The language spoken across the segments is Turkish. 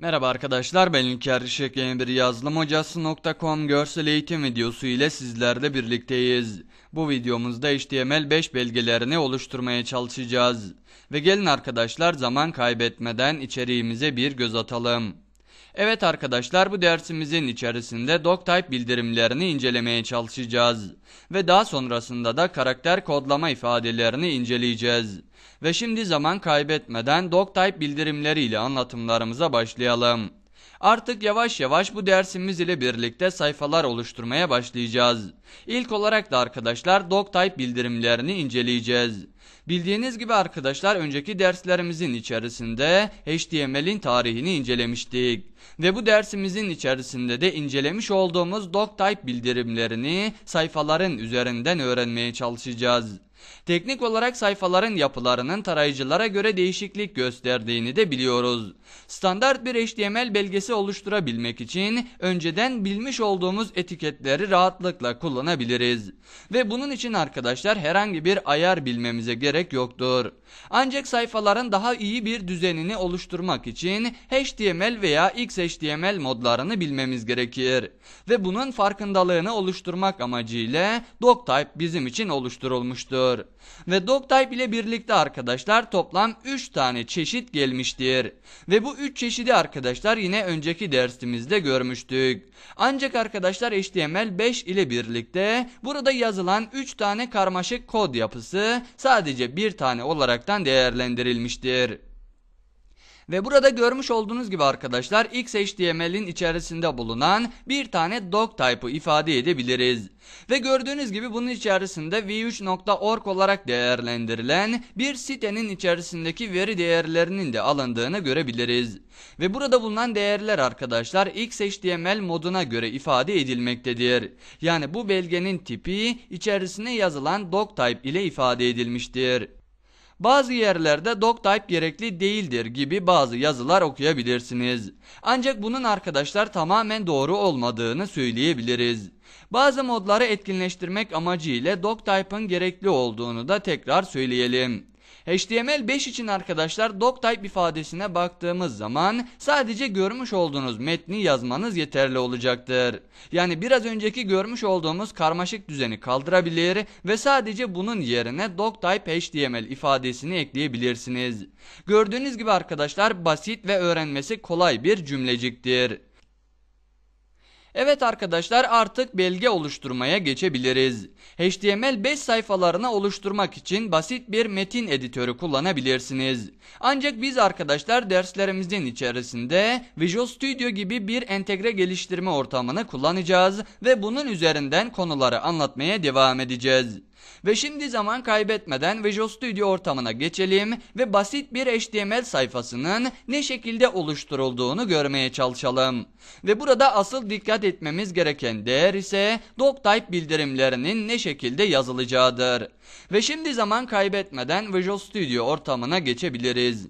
Merhaba arkadaşlar ben İlker Işık yeni bir yazılım hocası.com görsel eğitim videosu ile sizlerle birlikteyiz. Bu videomuzda HTML5 belgelerini oluşturmaya çalışacağız. Ve gelin arkadaşlar zaman kaybetmeden içeriğimize bir göz atalım. Evet arkadaşlar bu dersimizin içerisinde doctype bildirimlerini incelemeye çalışacağız. Ve daha sonrasında da karakter kodlama ifadelerini inceleyeceğiz. Ve şimdi zaman kaybetmeden doctype bildirimleriyle anlatımlarımıza başlayalım. Artık yavaş yavaş bu dersimiz ile birlikte sayfalar oluşturmaya başlayacağız. İlk olarak da arkadaşlar doctype bildirimlerini inceleyeceğiz. Bildiğiniz gibi arkadaşlar önceki derslerimizin içerisinde HTML'in tarihini incelemiştik. Ve bu dersimizin içerisinde de incelemiş olduğumuz doctype bildirimlerini sayfaların üzerinden öğrenmeye çalışacağız. Teknik olarak sayfaların yapılarının tarayıcılara göre değişiklik gösterdiğini de biliyoruz. Standart bir HTML belgesi oluşturabilmek için önceden bilmiş olduğumuz etiketleri rahatlıkla kullanabiliriz. Ve bunun için arkadaşlar herhangi bir ayar bilmemize gerek yoktur. Ancak sayfaların daha iyi bir düzenini oluşturmak için HTML veya XHTML modlarını bilmemiz gerekir. Ve bunun farkındalığını oluşturmak amacıyla doctype bizim için oluşturulmuştur. Ve doctype ile birlikte arkadaşlar toplam 3 tane çeşit gelmiştir. Ve bu 3 çeşidi arkadaşlar yine önceki dersimizde görmüştük. Ancak arkadaşlar HTML5 ile birlikte burada yazılan 3 tane karmaşık kod yapısı sadece bir tane olaraktan değerlendirilmiştir. Ve burada görmüş olduğunuz gibi arkadaşlar XHTML'in içerisinde bulunan bir tane doctype'ı ifade edebiliriz. Ve gördüğünüz gibi bunun içerisinde v3.org olarak değerlendirilen bir sitenin içerisindeki veri değerlerinin de alındığını görebiliriz. Ve burada bulunan değerler arkadaşlar XHTML moduna göre ifade edilmektedir. Yani bu belgenin tipi içerisine yazılan doctype ile ifade edilmiştir. Bazı yerlerde doctype gerekli değildir gibi bazı yazılar okuyabilirsiniz. Ancak bunun arkadaşlar tamamen doğru olmadığını söyleyebiliriz. Bazı modları etkinleştirmek amacıyla doctype'ın gerekli olduğunu da tekrar söyleyelim. HTML5 için arkadaşlar doctype ifadesine baktığımız zaman sadece görmüş olduğunuz metni yazmanız yeterli olacaktır. Yani biraz önceki görmüş olduğumuz karmaşık düzeni kaldırabilir ve sadece bunun yerine doctype HTML ifadesini ekleyebilirsiniz. Gördüğünüz gibi arkadaşlar basit ve öğrenmesi kolay bir cümleciktir. Evet arkadaşlar artık belge oluşturmaya geçebiliriz. HTML5 sayfalarını oluşturmak için basit bir metin editörü kullanabilirsiniz. Ancak biz arkadaşlar derslerimizin içerisinde Visual Studio gibi bir entegre geliştirme ortamını kullanacağız ve bunun üzerinden konuları anlatmaya devam edeceğiz. Ve şimdi zaman kaybetmeden Visual Studio ortamına geçelim ve basit bir HTML sayfasının ne şekilde oluşturulduğunu görmeye çalışalım. Ve burada asıl dikkat etmemiz gereken değer ise doctype bildirimlerinin ne şekilde yazılacağıdır. Ve şimdi zaman kaybetmeden Visual Studio ortamına geçebiliriz.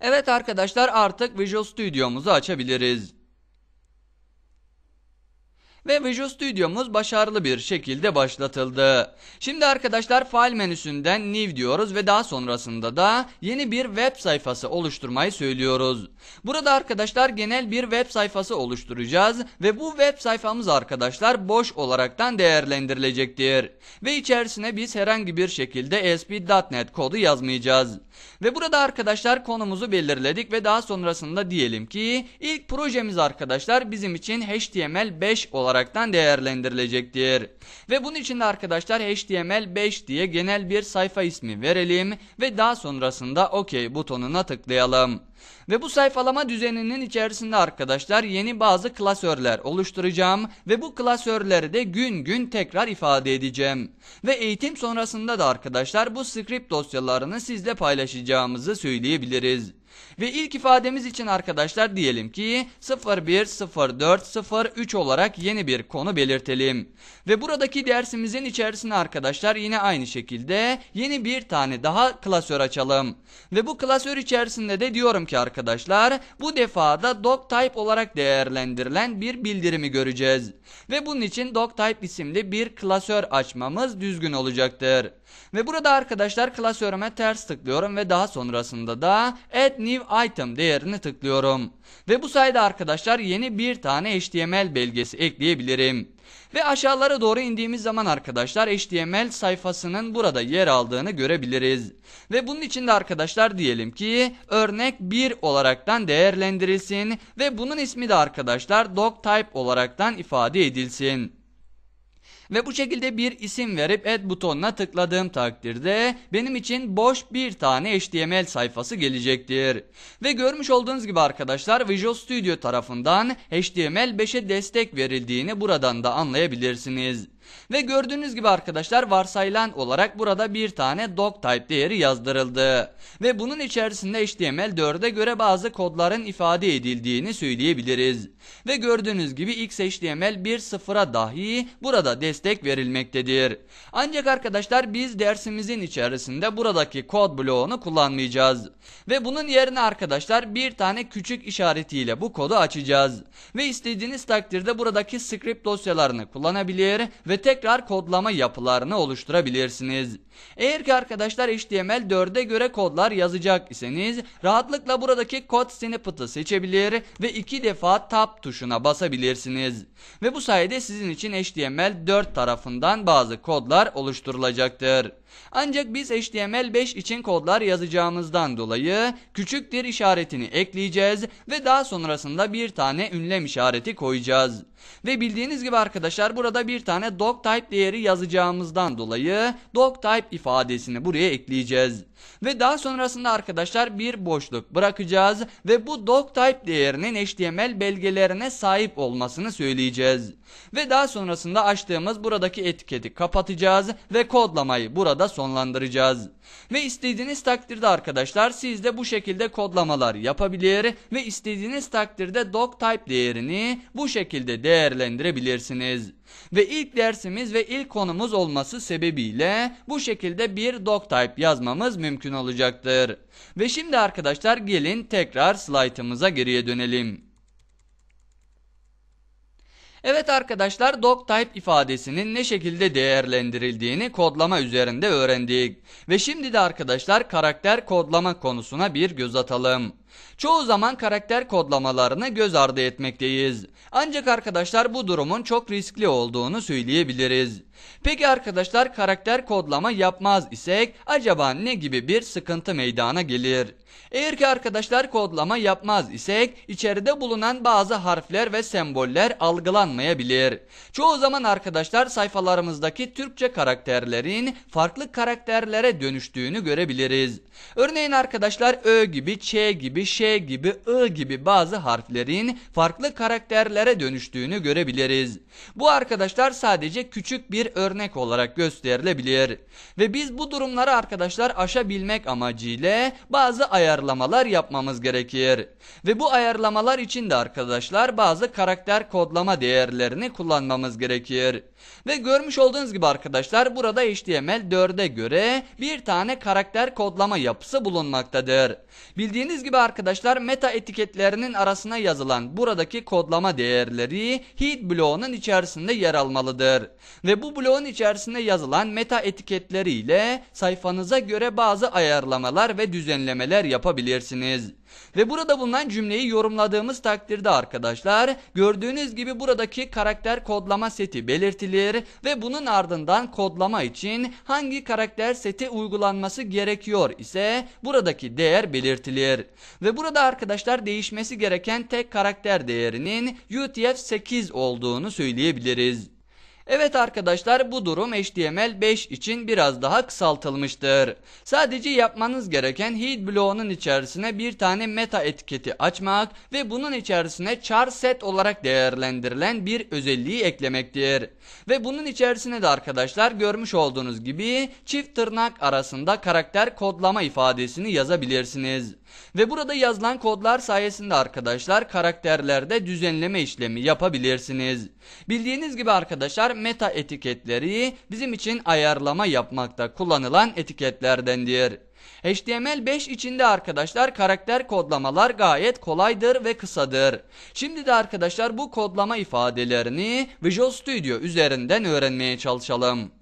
Evet arkadaşlar artık Visual Studio'muzu açabiliriz. Ve Visual Studio'muz başarılı bir şekilde başlatıldı. Şimdi arkadaşlar file menüsünden new diyoruz ve daha sonrasında da yeni bir web sayfası oluşturmayı söylüyoruz. Burada arkadaşlar genel bir web sayfası oluşturacağız ve bu web sayfamız arkadaşlar boş olaraktan değerlendirilecektir. Ve içerisine biz herhangi bir şekilde ASP.NET kodu yazmayacağız. Ve burada arkadaşlar konumuzu belirledik ve daha sonrasında diyelim ki ilk projemiz arkadaşlar bizim için HTML5 olaraktan değerlendirilecektir. Ve bunun için de arkadaşlar HTML5 diye genel bir sayfa ismi verelim ve daha sonrasında OK butonuna tıklayalım. Ve bu sayfalama düzeninin içerisinde arkadaşlar yeni bazı klasörler oluşturacağım ve bu klasörleri de gün gün tekrar ifade edeceğim. Ve eğitim sonrasında da arkadaşlar bu script dosyalarını sizle paylaşacağımızı söyleyebiliriz. Ve ilk ifademiz için arkadaşlar diyelim ki 010403 olarak yeni bir konu belirtelim. Ve buradaki dersimizin içerisine arkadaşlar yine aynı şekilde yeni bir tane daha klasör açalım. Ve bu klasör içerisinde de diyorum ki arkadaşlar bu defada doctype olarak değerlendirilen bir bildirimi göreceğiz. Ve bunun için doctype isimli bir klasör açmamız düzgün olacaktır. Ve burada arkadaşlar klasörüme ters tıklıyorum ve daha sonrasında da add New Item değerini tıklıyorum. Ve bu sayede arkadaşlar yeni bir tane HTML belgesi ekleyebilirim. Ve aşağılara doğru indiğimiz zaman arkadaşlar HTML sayfasının burada yer aldığını görebiliriz. Ve bunun için de arkadaşlar diyelim ki örnek 1 olaraktan değerlendirilsin ve bunun ismi de arkadaşlar doctype olaraktan ifade edilsin. Ve bu şekilde bir isim verip add butonuna tıkladığım takdirde benim için boş bir tane HTML sayfası gelecektir. Ve görmüş olduğunuz gibi arkadaşlar Visual Studio tarafından HTML 5'e destek verildiğini buradan da anlayabilirsiniz. Ve gördüğünüz gibi arkadaşlar varsayılan olarak burada bir tane doctype değeri yazdırıldı. Ve bunun içerisinde HTML4'e göre bazı kodların ifade edildiğini söyleyebiliriz. Ve gördüğünüz gibi XHTML 1.0'a dahi burada destek verilmektedir. Ancak arkadaşlar biz dersimizin içerisinde buradaki kod bloğunu kullanmayacağız. Ve bunun yerine arkadaşlar bir tane küçük işaretiyle bu kodu açacağız. Ve istediğiniz takdirde buradaki script dosyalarını kullanabilir ve tekrar kodlama yapılarını oluşturabilirsiniz. Eğer ki arkadaşlar HTML 4'e göre kodlar yazacak iseniz rahatlıkla buradaki kod snippet'ı seçebilir ve iki defa tab tuşuna basabilirsiniz. Ve bu sayede sizin için HTML 4 tarafından bazı kodlar oluşturulacaktır. Ancak biz HTML5 için kodlar yazacağımızdan dolayı küçüktür işaretini ekleyeceğiz ve daha sonrasında bir tane ünlem işareti koyacağız. Ve bildiğiniz gibi arkadaşlar burada bir tane doctype değeri yazacağımızdan dolayı doctype ifadesini buraya ekleyeceğiz. Ve daha sonrasında arkadaşlar bir boşluk bırakacağız ve bu doctype değerinin HTML belgelerine sahip olmasını söyleyeceğiz. Ve daha sonrasında açtığımız buradaki etiketi kapatacağız ve kodlamayı burada sonlandıracağız. Ve istediğiniz takdirde arkadaşlar siz de bu şekilde kodlamalar yapabilir ve istediğiniz takdirde doctype değerini bu şekilde değerlendirebilirsiniz. Ve ilk dersimiz ve ilk konumuz olması sebebiyle bu şekilde bir doctype yazmamız mümkün olacaktır. Ve şimdi arkadaşlar gelin tekrar slaytımıza geriye dönelim. Evet arkadaşlar doctype ifadesinin ne şekilde değerlendirildiğini kodlama üzerinde öğrendik. Ve şimdi de arkadaşlar karakter kodlama konusuna bir göz atalım. Çoğu zaman karakter kodlamalarını göz ardı etmekteyiz. Ancak arkadaşlar bu durumun çok riskli olduğunu söyleyebiliriz. Peki arkadaşlar karakter kodlama yapmaz isek acaba ne gibi bir sıkıntı meydana gelir? Eğer ki arkadaşlar kodlama yapmaz isek içeride bulunan bazı harfler ve semboller algılanmayabilir. Çoğu zaman arkadaşlar sayfalarımızdaki Türkçe karakterlerin farklı karakterlere dönüştüğünü görebiliriz. Örneğin arkadaşlar Ö gibi, Ç gibi, Ş gibi, I gibi bazı harflerin farklı karakterlere dönüştüğünü görebiliriz. Bu arkadaşlar sadece küçük bir örnek olarak gösterilebilir. Ve biz bu durumları arkadaşlar aşabilmek amacıyla bazı ayarlamalar yapmamız gerekir. Ve bu ayarlamalar için de arkadaşlar bazı karakter kodlama değerlerini kullanmamız gerekir. Ve görmüş olduğunuz gibi arkadaşlar burada HTML 4'e göre bir tane karakter kodlama yapısı bulunmaktadır. Bildiğiniz gibi arkadaşlar meta etiketlerinin arasına yazılan buradaki kodlama değerleri head bloğunun içerisinde yer almalıdır. Ve bu bloğun içerisinde yazılan meta etiketleri ile sayfanıza göre bazı ayarlamalar ve düzenlemeler yapabilirsiniz. Ve burada bulunan cümleyi yorumladığımız takdirde arkadaşlar gördüğünüz gibi buradaki karakter kodlama seti belirtilir ve bunun ardından kodlama için hangi karakter seti uygulanması gerekiyor ise buradaki değer belirtilir. Ve burada arkadaşlar değişmesi gereken tek karakter değerinin UTF-8 olduğunu söyleyebiliriz. Evet arkadaşlar bu durum HTML5 için biraz daha kısaltılmıştır. Sadece yapmanız gereken head bloğunun içerisine bir tane meta etiketi açmak ve bunun içerisine char set olarak değerlendirilen bir özelliği eklemektir. Ve bunun içerisine de arkadaşlar görmüş olduğunuz gibi çift tırnak arasında karakter kodlama ifadesini yazabilirsiniz. Ve burada yazılan kodlar sayesinde arkadaşlar karakterlerde düzenleme işlemi yapabilirsiniz. Bildiğiniz gibi arkadaşlar meta etiketleri bizim için ayarlama yapmakta kullanılan etiketlerdendir. HTML5 içinde arkadaşlar karakter kodlamalar gayet kolaydır ve kısadır. Şimdi de arkadaşlar bu kodlama ifadelerini Visual Studio üzerinden öğrenmeye çalışalım.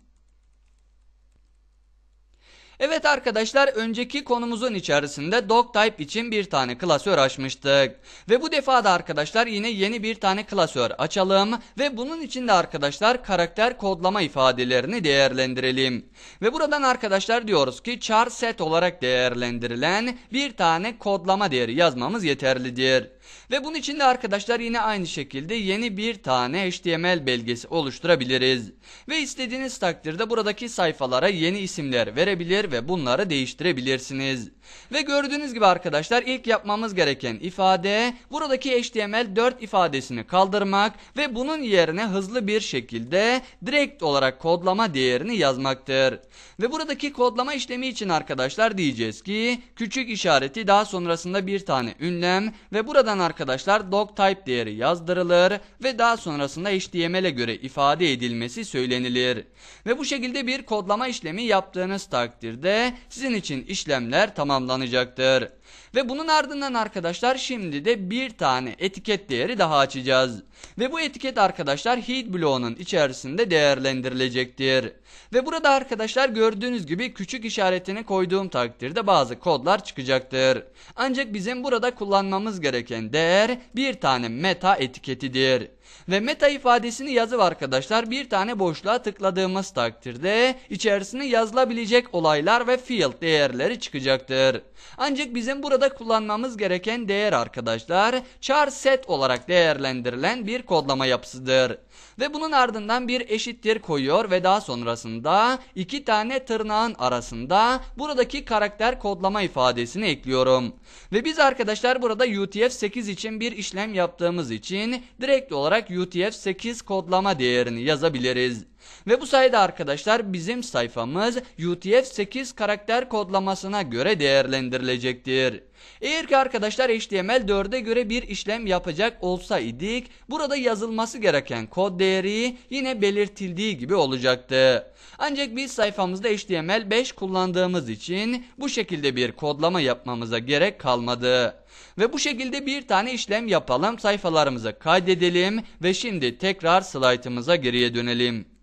Evet arkadaşlar önceki konumuzun içerisinde doctype için bir tane klasör açmıştık. Ve bu defa da arkadaşlar yine yeni bir tane klasör açalım. Ve bunun için de arkadaşlar karakter kodlama ifadelerini değerlendirelim. Ve buradan arkadaşlar diyoruz ki char set olarak değerlendirilen bir tane kodlama değeri yazmamız yeterlidir. Ve bunun için de arkadaşlar yine aynı şekilde yeni bir tane HTML belgesi oluşturabiliriz. Ve istediğiniz takdirde buradaki sayfalara yeni isimler verebilir ve bunları değiştirebilirsiniz. Ve gördüğünüz gibi arkadaşlar ilk yapmamız gereken ifade buradaki HTML4 ifadesini kaldırmak ve bunun yerine hızlı bir şekilde direkt olarak kodlama değerini yazmaktır. Ve buradaki kodlama işlemi için arkadaşlar diyeceğiz ki küçük işareti daha sonrasında bir tane ünlem ve buradan arkadaşlar doctype değeri yazdırılır ve daha sonrasında HTML'e göre ifade edilmesi söylenilir. Ve bu şekilde bir kodlama işlemi yaptığınız takdirde sizin için işlemler tamamlanacaktır. Ve bunun ardından arkadaşlar şimdi de bir tane etiket değeri daha açacağız. Ve bu etiket arkadaşlar heat bloğunun içerisinde değerlendirilecektir. Ve burada arkadaşlar gördüğünüz gibi küçük işaretini koyduğum takdirde bazı kodlar çıkacaktır. Ancak bizim burada kullanmamız gereken değer bir tane meta etiketidir. Ve meta ifadesini yazıp arkadaşlar bir tane boşluğa tıkladığımız takdirde içerisine yazılabilecek olaylar ve field değerleri çıkacaktır. Ancak bizim burada kullanmamız gereken değer arkadaşlar char set olarak değerlendirilen bir kodlama yapısıdır. Ve bunun ardından bir eşittir koyuyor ve daha sonrasında iki tane tırnağın arasında buradaki karakter kodlama ifadesini ekliyorum. Ve biz arkadaşlar burada UTF-8 için bir işlem yaptığımız için direkt olarak UTF-8 kodlama değerini yazabiliriz. Ve bu sayede arkadaşlar bizim sayfamız UTF-8 karakter kodlamasına göre değerlendirilecektir. Eğer ki arkadaşlar HTML 4'e göre bir işlem yapacak olsaydık burada yazılması gereken kod değeri yine belirtildiği gibi olacaktı. Ancak biz sayfamızda HTML 5 kullandığımız için bu şekilde bir kodlama yapmamıza gerek kalmadı. Ve bu şekilde bir tane işlem yapalım sayfalarımıza kaydedelim ve şimdi tekrar slaytımıza geriye dönelim.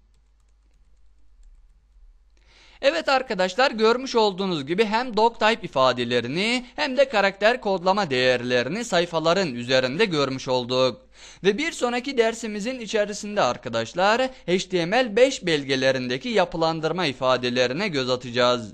Evet arkadaşlar görmüş olduğunuz gibi hem doctype ifadelerini hem de karakter kodlama değerlerini sayfaların üzerinde görmüş olduk. Ve bir sonraki dersimizin içerisinde arkadaşlar HTML5 belgelerindeki yapılandırma ifadelerine göz atacağız.